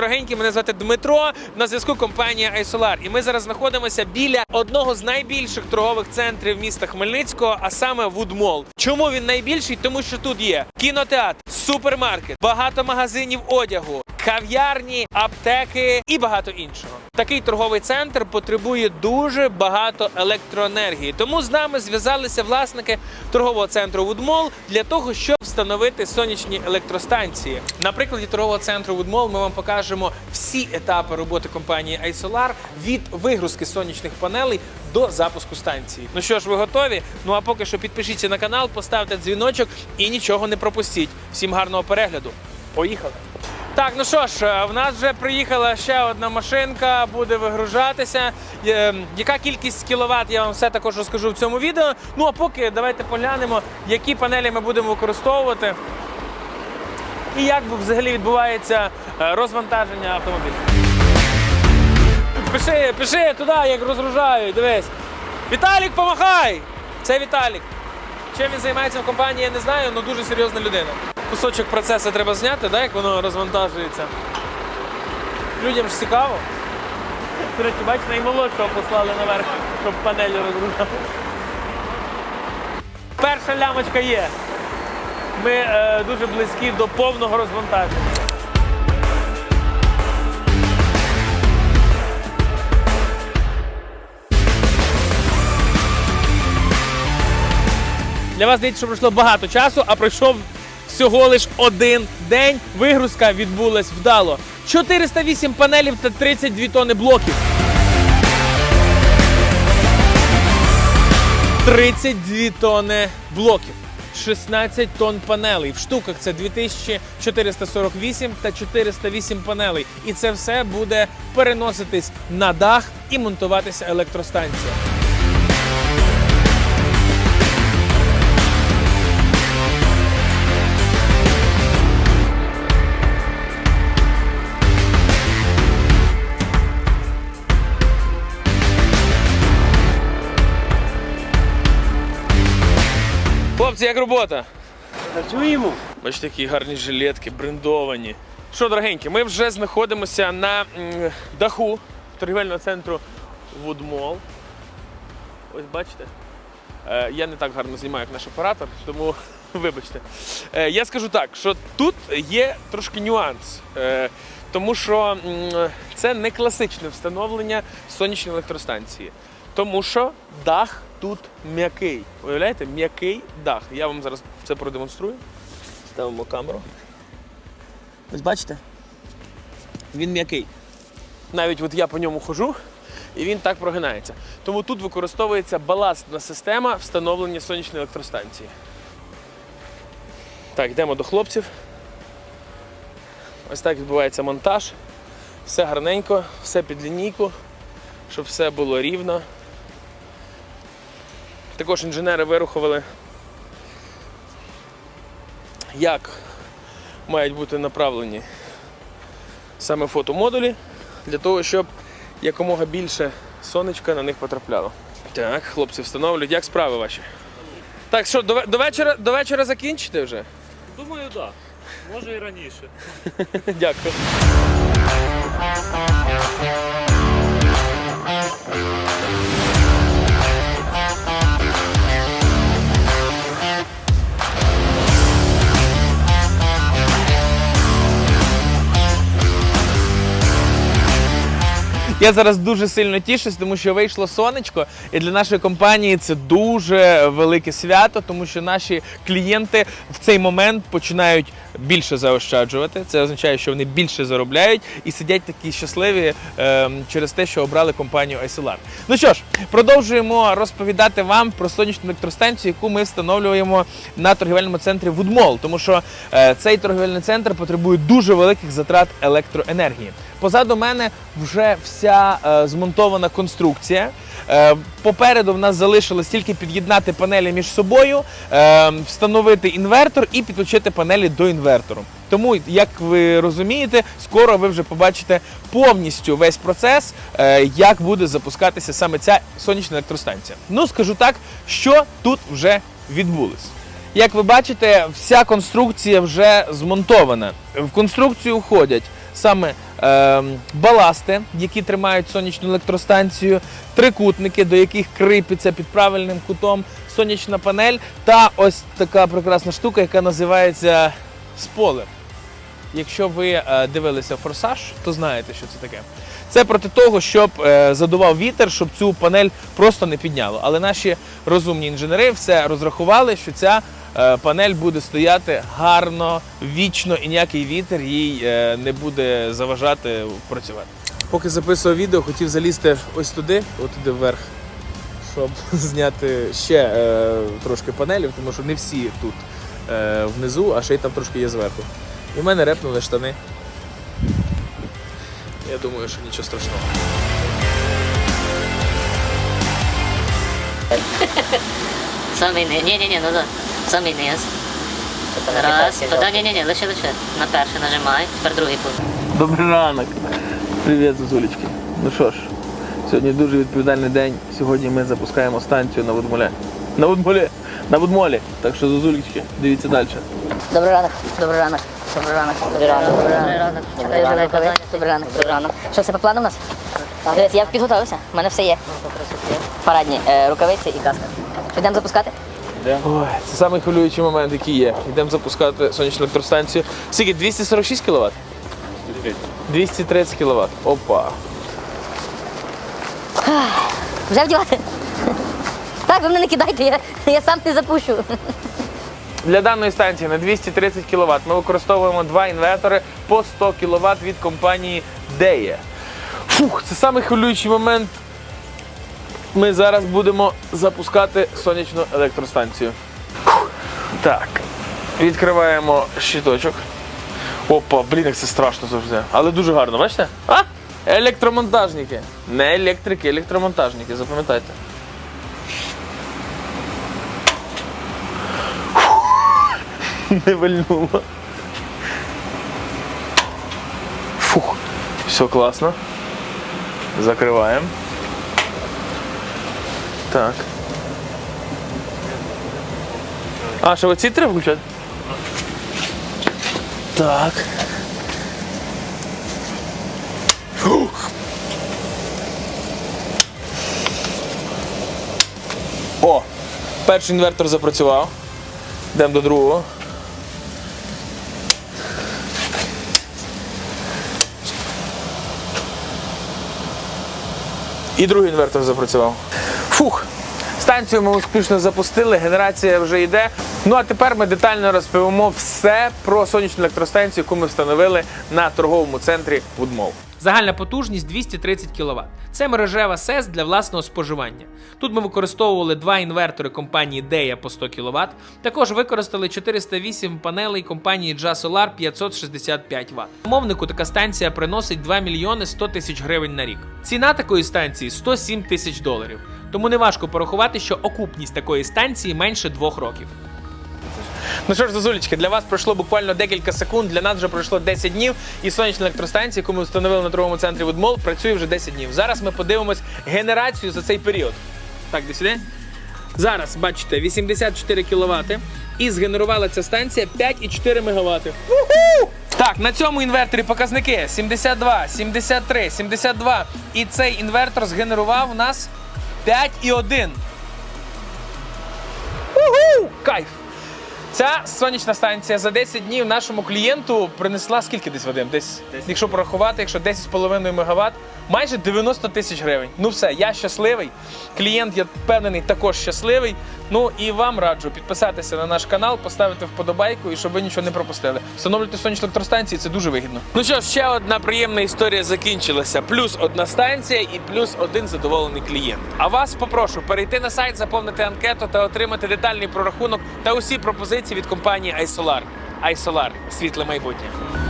дорогенькі. Мене звати Дмитро. На зв'язку компанія iSolar. І ми зараз знаходимося біля одного з найбільших торгових центрів міста Хмельницького, а саме Вудмол. Чому він найбільший? Тому що тут є кінотеатр, супермаркет, багато магазинів одягу, кав'ярні, аптеки і багато іншого. Такий торговий центр потребує дуже багато електроенергії. Тому з нами зв'язалися власники торгового центру Вудмол для того, щоб встановити сонячні електростанції. На прикладі торгового центру Вудмол ми вам покажемо всі етапи роботи компанії iSolar від вигрузки сонячних панелей до запуску станції. Ну що ж, ви готові? Ну а поки що підпишіться на канал, поставте дзвіночок і нічого не пропустіть. Всім гарного перегляду. Поїхали! Так, ну що ж, е, в нас вже приїхала ще одна машинка, буде вигружатися. Яка кількість кіловат, я вам все також розкажу в цьому відео. Ну а поки давайте поглянемо, які панелі ми будемо використовувати і як взагалі відбувається е, розвантаження автомобіля. Пиши, пиши туди, як розгружають, дивись. Віталік, помахай! Це Віталік. Чим він займається в компанії, я не знаю, але дуже серйозна людина. Кусочок процесу треба зняти, да, як воно розвантажується. Людям ж цікаво. До речі, бач, наймолодшого послали наверх, щоб панелі розгружали. Перша лямочка є. Ми е, дуже близькі до повного розвантаження. Для вас здається, що пройшло багато часу, а пройшов всього лиш один день. Вигрузка відбулась вдало. 408 панелів та 32 тонни блоків. 32 тонни блоків. 16 тонн панелей. В штуках це 2448 та 408 панелей. І це все буде переноситись на дах і монтуватися електростанція. Хлопці, як робота? Працюємо. Бачите, які гарні жилетки, брендовані. Що, дорогенькі, ми вже знаходимося на даху торгівельного центру Woodmall. Ось бачите. Е, я не так гарно знімаю, як наш оператор, тому вибачте. Е, я скажу так, що тут є трошки нюанс. Е, тому що це не класичне встановлення сонячної електростанції. Тому що дах тут м'який. Уявляєте, м'який дах. Я вам зараз це продемонструю. Ставимо камеру. Ось бачите? Він м'який. Навіть от я по ньому хожу, і він так прогинається. Тому тут використовується баластна система встановлення сонячної електростанції. Так, йдемо до хлопців. Ось так відбувається монтаж. Все гарненько, все під лінійку, щоб все було рівно. Також інженери вирухували, як мають бути направлені саме фотомодулі для того, щоб якомога більше сонечка на них потрапляло. Так, хлопці встановлюють. Як справи ваші? Так, що, до, до, вечора, до вечора закінчите вже? Думаю, так. Да. Може і раніше. Дякую. Я зараз дуже сильно тішусь, тому що вийшло сонечко, і для нашої компанії це дуже велике свято, тому що наші клієнти в цей момент починають більше заощаджувати. Це означає, що вони більше заробляють і сидять такі щасливі е, через те, що обрали компанію iSolar. Ну що ж, продовжуємо розповідати вам про сонячну електростанцію, яку ми встановлюємо на торгівельному центрі Woodmall, тому що е, цей торгівельний центр потребує дуже великих затрат електроенергії. Позаду мене вже вся е, змонтована конструкція. Е, попереду в нас залишилось тільки під'єднати панелі між собою, е, встановити інвертор і підключити панелі до інвертору. Тому, як ви розумієте, скоро ви вже побачите повністю весь процес, е, як буде запускатися саме ця сонячна електростанція. Ну, скажу так, що тут вже відбулось. Як ви бачите, вся конструкція вже змонтована. В конструкцію входять саме е, баласти, які тримають сонячну електростанцію, трикутники, до яких кріпиться під правильним кутом сонячна панель, та ось така прекрасна штука, яка називається сполер. Якщо ви е, дивилися форсаж, то знаєте, що це таке. Це проти того, щоб е, задував вітер, щоб цю панель просто не підняло. Але наші розумні інженери все розрахували, що ця панель буде стояти гарно, вічно, і ніякий вітер їй е, не буде заважати працювати. Поки записував відео, хотів залізти ось туди, от туди вверх, щоб зняти ще е, трошки панелів, тому що не всі тут е, внизу, а ще й там трошки є зверху. І в мене репнули штани. Я думаю, що нічого страшного. Ні, ну да. Самий низ. Раз. Туди, ні, ні, ні, лише, лише. На перший нажимай, тепер другий пункт. Добрий ранок. Привіт, зозулечки. Ну що ж, сьогодні дуже відповідальний день. Сьогодні ми запускаємо станцію на Водмолі. На Вудмолі, На Вудмолі. Так що Зузулічки, дивіться далі. Добрий ранок, добрий ранок. Добрий ранок, добрий ранок, добрий ранок, добрий ранок, добрий ранок, добрий ранок. Що все по плану у нас? Дивіться, я підготувався, в мене все є. Парадні рукавиці і каска. Підемо запускати? Ой, це найхвилюючий хвилюючий момент, який є. Йдемо запускати сонячну електростанцію. Скільки? 246 кВт? 230 кВт. Опа. Вже вдівати? Так, ви мене не кидайте, я, я сам не запущу. Для даної станції на 230 кВт ми використовуємо два інвертори по 100 кВт від компанії DEA. Фух, це самий хвилюючий момент. Ми зараз будемо запускати сонячну електростанцію. Так, відкриваємо щиточок. Опа, блін, як це страшно завжди. Але дуже гарно, бачите? А? Електромонтажники. Не електрики, електромонтажники, запам'ятайте. Не вальнуло. Фух, все класно. Закриваємо. Так. А, що оці треба включати? Так. Фух. О! Перший інвертор запрацював. Йдемо до другого. І другий інвертор запрацював. Фух! Станцію ми успішно запустили, генерація вже йде. Ну а тепер ми детально розповімо все про сонячну електростанцію, яку ми встановили на торговому центрі Woodmall. Загальна потужність 230 кВт. Це мережева СЕС для власного споживання. Тут ми використовували два інвертори компанії DEA по 100 кВт. Також використали 408 панелей компанії JASOLAR 565 Вт. Мовнику така станція приносить 2 мільйони 100 тисяч гривень на рік. Ціна такої станції 107 тисяч доларів. Тому неважко порахувати, що окупність такої станції менше двох років. Ну що ж, зазулечки, для вас пройшло буквально декілька секунд. Для нас вже пройшло 10 днів. І сонячна електростанція, яку ми встановили на торговому центрі Woodmall, працює вже 10 днів. Зараз ми подивимось генерацію за цей період. Так, де сюди? Зараз бачите 84 кВт. І згенерувала ця станція 5,4 МВт. Так, на цьому інверторі показники 72, 73, 72. І цей інвертор згенерував у нас 5,1. Уху! Кайф! Ця сонячна станція за 10 днів нашому клієнту принесла скільки десь Вадим? Десь, якщо порахувати, якщо 10,5 МВт, майже 90 тисяч гривень. Ну все, я щасливий. Клієнт, я впевнений, також щасливий. Ну і вам раджу підписатися на наш канал, поставити вподобайку і щоб ви нічого не пропустили. Встановлюйте сонячну електростанцію, це дуже вигідно. Ну що, ще одна приємна історія закінчилася. Плюс одна станція і плюс один задоволений клієнт. А вас попрошу перейти на сайт, заповнити анкету та отримати детальний прорахунок та усі пропозиції від компанії iSolar. iSolar – світле майбутнє.